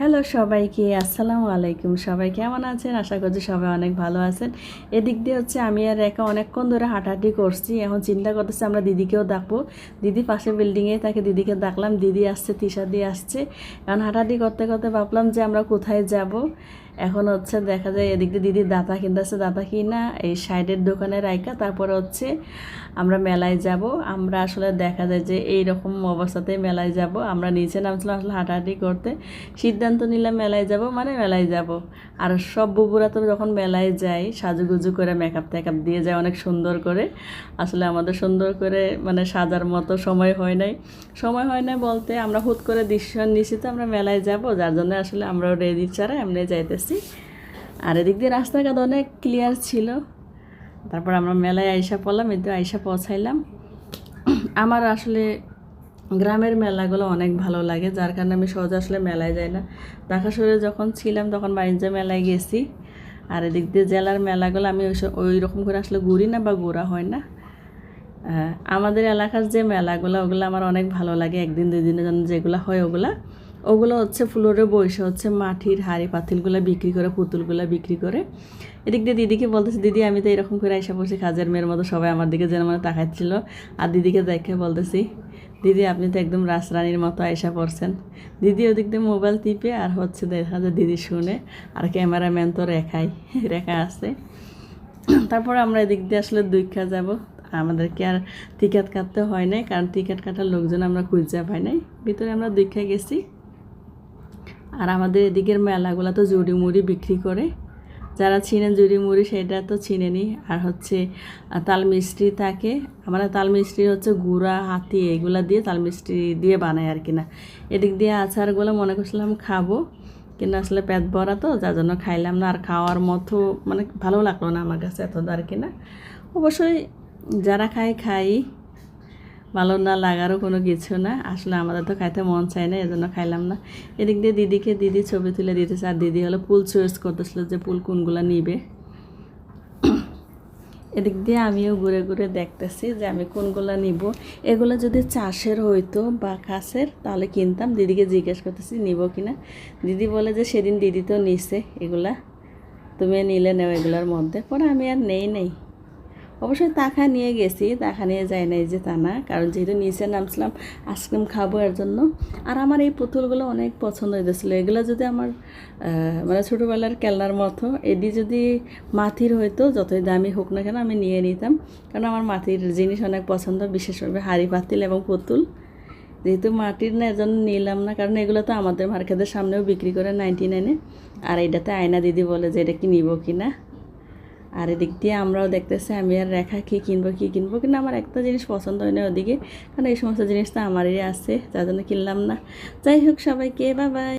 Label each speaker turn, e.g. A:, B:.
A: Hello সবাইকে, আসসালামু আলাইকুম। সবাই কেমন আছেন? আশা করছি সবাই অনেক ভালো আছেন। এদিক দিয়ে হচ্ছে আমি আর একা অনেকক্ষণ ধরে হাঁটাহাঁটি করছি। এখন চিন্তা করতেছি আমরা দিদিকেও ডাকবো। দিদি পাশে বিল্ডিংয়ে তাকে দিদিকে ডাকলাম। দিদি আসছে, তিশা দিয়ে আসছে। এখন হাঁটাহাঁটি করতে করতে ভাবলাম যে আমরা কোথায় যাব? এখন হচ্ছে দেখা যায় এদিক দিয়ে দিদির দাতা কিনতেছে দাতা কিনা এই সাইডের দোকানে রাইকা তারপরে হচ্ছে আমরা মেলায় যাব। আমরা আসলে দেখা যায় যে এই রকম অবস্থাতে মেলায় যাব। আমরা নিচে নামছিলাম আসলে হাঁটাহাঁটি করতে। সিদ্ধান্ত নিলাম মেলায় যাব মানে মেলায় যাব। আর সব বুবুরা তো যখন মেলায় যায়, সাজুগুজু করে মেকআপ টেকআপ দিয়ে যায় অনেক সুন্দর করে। আসলে আমাদের সুন্দর করে মানে সাজার মতো সময় হয় নাই। সময় হয় না বলতে আমরা হুট করে ডিসিশন নিছি তো আমরা মেলায় যাব, যার জন্য আসলে আমরাও রেডি ছাড়া এমনি যাইতেছি। আর এদিক দিয়ে রাস্তাঘাট অনেক ক্লিয়ার ছিল। তারপর আমরা মেলায় আইসা পড়লাম এতে আইসা পৌঁছাইলাম। আমার আসলে গ্রামের মেলাগুলো অনেক ভালো লাগে, যার কারণে আমি সহজে আসলে মেলায় যাই না। শহরে যখন ছিলাম, তখন বাণিজ্য মেলায় গেছি। আর এদিক দিয়ে জেলার মেলাগুলো আমি ওই রকম করে আসলে ঘুরি না বা ঘোরা হয় না। আমাদের এলাকার যে মেলাগুলো, ওগুলো আমার অনেক ভালো লাগে। একদিন, দুই দিনের জন্য যেগুলো হয়, ওগুলা। ওগুলো হচ্ছে ফ্লোরে বসে হচ্ছে মাটির হাড়ি পাতিলগুলো বিক্রি করে, পুতুলগুলো বিক্রি করে। এদিক দিয়ে দিদিকে বলতেছে, দিদি, আমি তো এরকম করে আইসা বসে কাজের মেয়ের মতো সবাই আমার দিকে যেন মানে তাকাচ্ছিল আর দিদিকে দেখে বলতেছি, দিদি, আপনি তো একদম রাসরানির মতো আয়সা পড়ছেন। দিদি ওদিক দিয়ে মোবাইল টিপে আর হচ্ছে দেখা যায় দিদি শুনে, আর ক্যামেরাম্যান তো রেখাই, রেখা আছে। তারপরে আমরা এদিক দিয়ে আসলে দুইখা যাব। আমাদেরকে আর টিকিট কাটতে হয় নাই, কারণ টিকিট কাটার লোকজন আমরা খুঁজে পাই নাই। ভিতরে আমরা দুইখা গেছি। আর আমাদের এদিকের মেলাগুলো তো জুড়ি মুড়ি বিক্রি করে। যারা চিনেন জুড়ি মুড়ি সেটা তো চিনেনি। আর হচ্ছে তাল মিষ্টি থাকে। আমরা তাল মিষ্টি হচ্ছে গুড়া, হাতি এগুলা দিয়ে তাল মিষ্টি দিয়ে বানাই আর কি না। এদিক দিয়ে আচারগুলো মনে করছিলাম খাব, কিন্তু আসলে পেট ভরা তো, যার জন্য খাইলাম না। আর খাওয়ার মতো মানে ভালো লাগল না আমার কাছে এত আর কি না অবশ্যই যারা খায়, খাই। ভালো না লাগারও কোনো কিছু না। আসলে আমাদের তো খাইতে মন চায় না, এজন্য খাইলাম না। এদিক দিয়ে দিদিকে দিদি ছবি তুলে দিতেছে, আর দিদি হলো পুল চয়েস করতেছিল যে পুল কোনগুলো নিবে। এদিক দিয়ে আমিও ঘুরে ঘুরে দেখতেছি যে আমি কোনগুলো নিব। এগুলো যদি চাষের হইতো বা খাসের, তাহলে কিনতাম। দিদিকে জিজ্ঞেস করতেছি, নিব কিনা দিদি বলে যে সেদিন দিদি তো নিছে এগুলা। তুমি নিলে নেও এগুলোর মধ্যে। পরে আমি আর নেই নেই। অবশ্যই তাখা নিয়ে গেছি, তাখা নিয়ে যাই নাই যে তা না, কারণ যেহেতু নিচে নামছিলাম, আইসক্রিম খাব এর জন্য। আর আমার এই পুতুলগুলো অনেক পছন্দ হয়েছিল এগুলো যদি আমার মানে ছোটোবেলার খেলনার মতো, এদি যদি মাটির হয়তো যতই দামি হোক না কেন আমি নিয়ে নিতাম। কারণ আমার মাটির জিনিস অনেক পছন্দ, বিশেষভাবে হাড়ি পাতিল এবং পুতুল। যেহেতু মাটির না, এজন্য নিলাম না, কারণ এগুলো তো আমাদের মার্কেটের সামনেও বিক্রি করে নাইনটি নাইনে আর এইটাতে আয়না দিদি বলে যে এটা কি নিব কি না? আর এদিক দিয়ে আমরাও দেখতেছি, আমি আর রেখা কী কিনবো কী কিনবো, কিন্তু আমার একটা জিনিস পছন্দ হয় না ওদিকে। কারণ এই সমস্ত জিনিস তো আমারই আছে, যার জন্য কিনলাম না। যাই হোক সবাইকে বা বাই